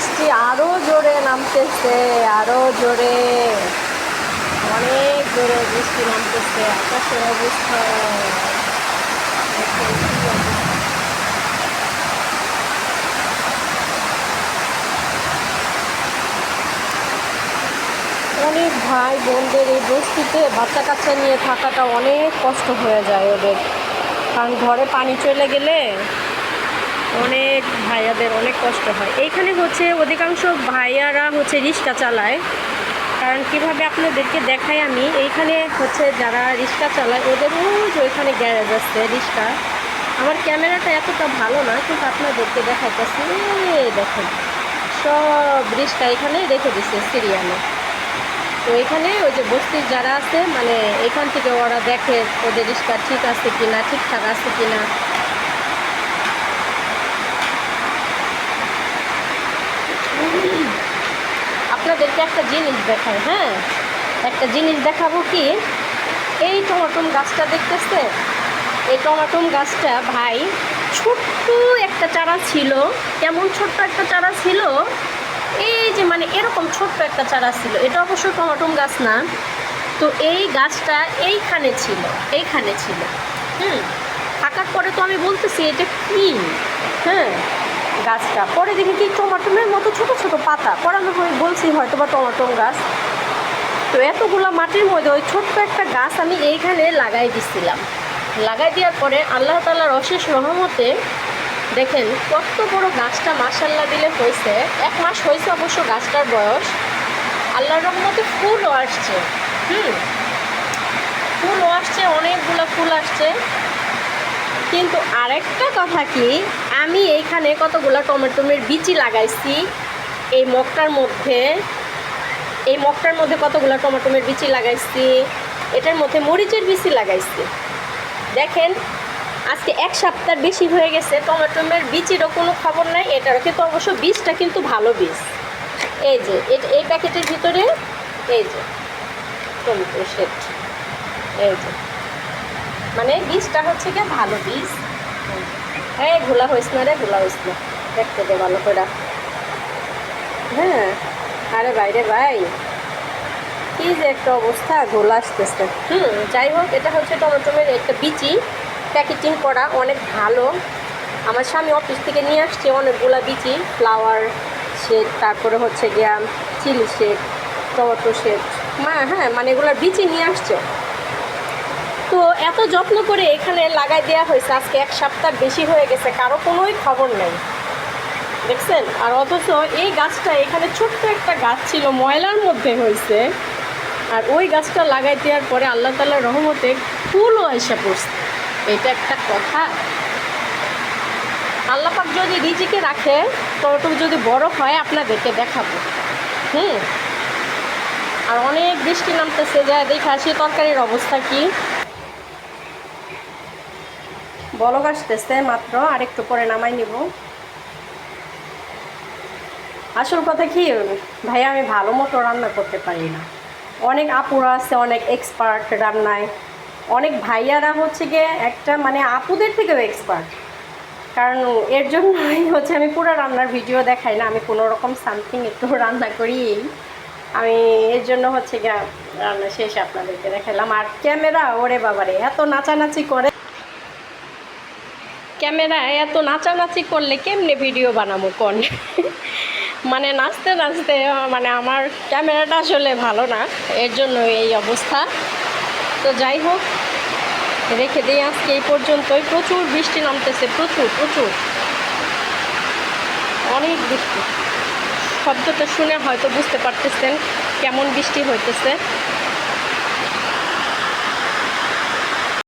বৃষ্টি আরও জোরে নামতেছে, আরও জোরে। অনেক জোরে বৃষ্টি নামতেছে, আকাশের অবস্থা। অনেক ভাই বোনদের এই বস্তিতে বাচ্চা কাচ্চা নিয়ে থাকাটা অনেক কষ্ট হয়ে যায় ওদের। কারণ ঘরে পানি চলে গেলে অনেক ভাইয়াদের অনেক কষ্ট হয়। এইখানে হচ্ছে অধিকাংশ ভাইয়ারা হচ্ছে রিক্সা চালায়। কারণ কীভাবে আপনাদেরকে দেখাই আমি, এইখানে হচ্ছে যারা রিক্সা চালায়, ওদের যে ওইখানে গ্যারেজ আছে রিক্সা। আমার ক্যামেরাটা এতটা ভালো না, কিন্তু আপনাদেরকে দেখাইতেছি। দেখেন, সব রিক্সা এখানে রেখে দিচ্ছে সিরিয়ালে। তো এখানে ওই যে বস্তির যারা আছে মানে এখান থেকে ওরা দেখে ওদের রিক্সা ঠিক আছে কিনা, ঠিকঠাক আছে কিনা। আপনাদেরকে একটা জিনিস দেখায় হ্যাঁ? একটা জিনিস দেখাবো কি? এই টমাটম গাছটা দেখতেছে? এই টমাটম গাছটা ভাই ছোট্ট একটা চারা ছিল, কেমন ছোট্ট একটা চারা ছিল? এই যে মানে এরকম ছোট্ট একটা চারা ছিল, এটা অবশ্য টমাটম গাছ না। তো এই গাছটা এইখানে ছিল এইখানে ছিল। হুম? থাকার পরে তো আমি বলতেছি, এটা কি হ্যাঁ? গাছটা। পরে দেখি কি টমাটমের মতো ছোট ছোট পাতা। পরে আমি বলছি হয়তো বা টমাটম গাছ। তো এতগুলো মাটির মধ্যে ওই ছোট্ট একটা গাছ আমি এইখানে লাগাই দিছিলাম। লাগাই দেওয়ার পরে আল্লাহ তালার অশেষ রহমতে দেখেন, কত বড় গাছটা মাসাল্লাহ দিলে হয়েছে। এক মাস হয়েছে অবশ্য গাছটার বয়স। আল্লাহর রহমতে ফুলও আসছে। হুম। ফুলও আসছে, অনেকগুলো ফুল আসছে। কিন্তু আরেকটা কথা কি? আমি এইখানে কতগুলো টমেটোমের বিচি লাগাইছি। এই মগটার মধ্যে, এই মগটার মধ্যে কতগুলো টমেটোমের বিচি লাগাইছি। এটার মধ্যে মরিচের বিচি লাগাইছি। দেখেন, আজকে এক সপ্তাহ বেশি হয়ে গেছে টমেটোমের বিচিরও কোনো খবর নাই, এটারও কিন্তু অবশ্য বীজটা কিন্তু ভালো বীজ। এই যে এই প্যাকেটের ভিতরে, এই যে, টমেটো সেট। এই যে মানে বীজটা হচ্ছে গিয়ে ভালো বীজ। হ্যাঁ ঘোলা হয়েছ না রে, ঘোলা হয়েছ না। দেখতে দে ভালো করে হ্যাঁ আরে বাইরে ভাই। কি যে একটা অবস্থা, ঘোলা আসতেছে। হুম, যাই হোক, এটা হচ্ছে টমেটোমের একটা বিচি। প্যাকেটিং করা, অনেক ভালো। আমার স্বামী অফিস থেকে নিয়ে আসছে অনেকগুলা বিচি। ফ্লাওয়ার শেড তারপরে হচ্ছে গিয়া চিলি শেড টমেটো শেড মা হ্যাঁ মানে এগুলোর বিচি নিয়ে আসছে। এত যত্ন করে এখানে লাগাই দেওয়া হয়েছে, আজকে এক সপ্তাহ বেশি হয়ে গেছে, কারও কোনোই খবর নেই। দেখছেন? আর অথচ এই গাছটা, এখানে ছোট্ট একটা গাছ ছিল, ময়লার মধ্যে হয়েছে। আর ওই গাছটা লাগাই দেওয়ার পরে আল্লাহ তাল্লাহ রহমতে ফুলও এসে পড়ছে। এটা একটা কথা। আল্লাহ পাক যদি রিজিকে রাখে টমেটো যদি বড় হয়, আপনাদেরকে দেখাবো। হুম? আর অনেক বৃষ্টি নামতেছে, যা দেখে আসি, তরকারির অবস্থা কি? বলক আসতেছে, মাত্র আর একটু পরে নামাই নিব। আসল কথা কি ভাই আমি ভালো মতো রান্না করতে পারি না। অনেক আপুরা আছে, অনেক এক্সপার্ট রান্নায়। অনেক ভাইয়ারা হচ্ছে গিয়ে একটা মানে আপুদের থেকেও এক্সপার্ট কারণ এর জন্যই হচ্ছে আমি পুরো রান্নার ভিডিও দেখাই না, আমি কোনো রকম সামথিং একটু রান্না করি। আমি এর জন্য হচ্ছে গিয়ে রান্না শেষে আপনাদেরকে দেখালাম আর ক্যামেরা, ওরে বাবারে, এত নাচানাচি করে। ক্যামেরায় এত নাচানাচি করলে কেমনে ভিডিও বানাবো কোন? মানে নাচতে নাচতে মানে আমার ক্যামেরাটা আসলে ভালো না, এর জন্য এই অবস্থা। তো যাই হোক, রেখে দিই আজকে এই পর্যন্তই। প্রচুর বৃষ্টি নামতেছে, প্রচুর প্রচুর। অনেক বৃষ্টি। শব্দটা শুনে হয়তো বুঝতে পারতেছেন কেমন বৃষ্টি হইতেছে।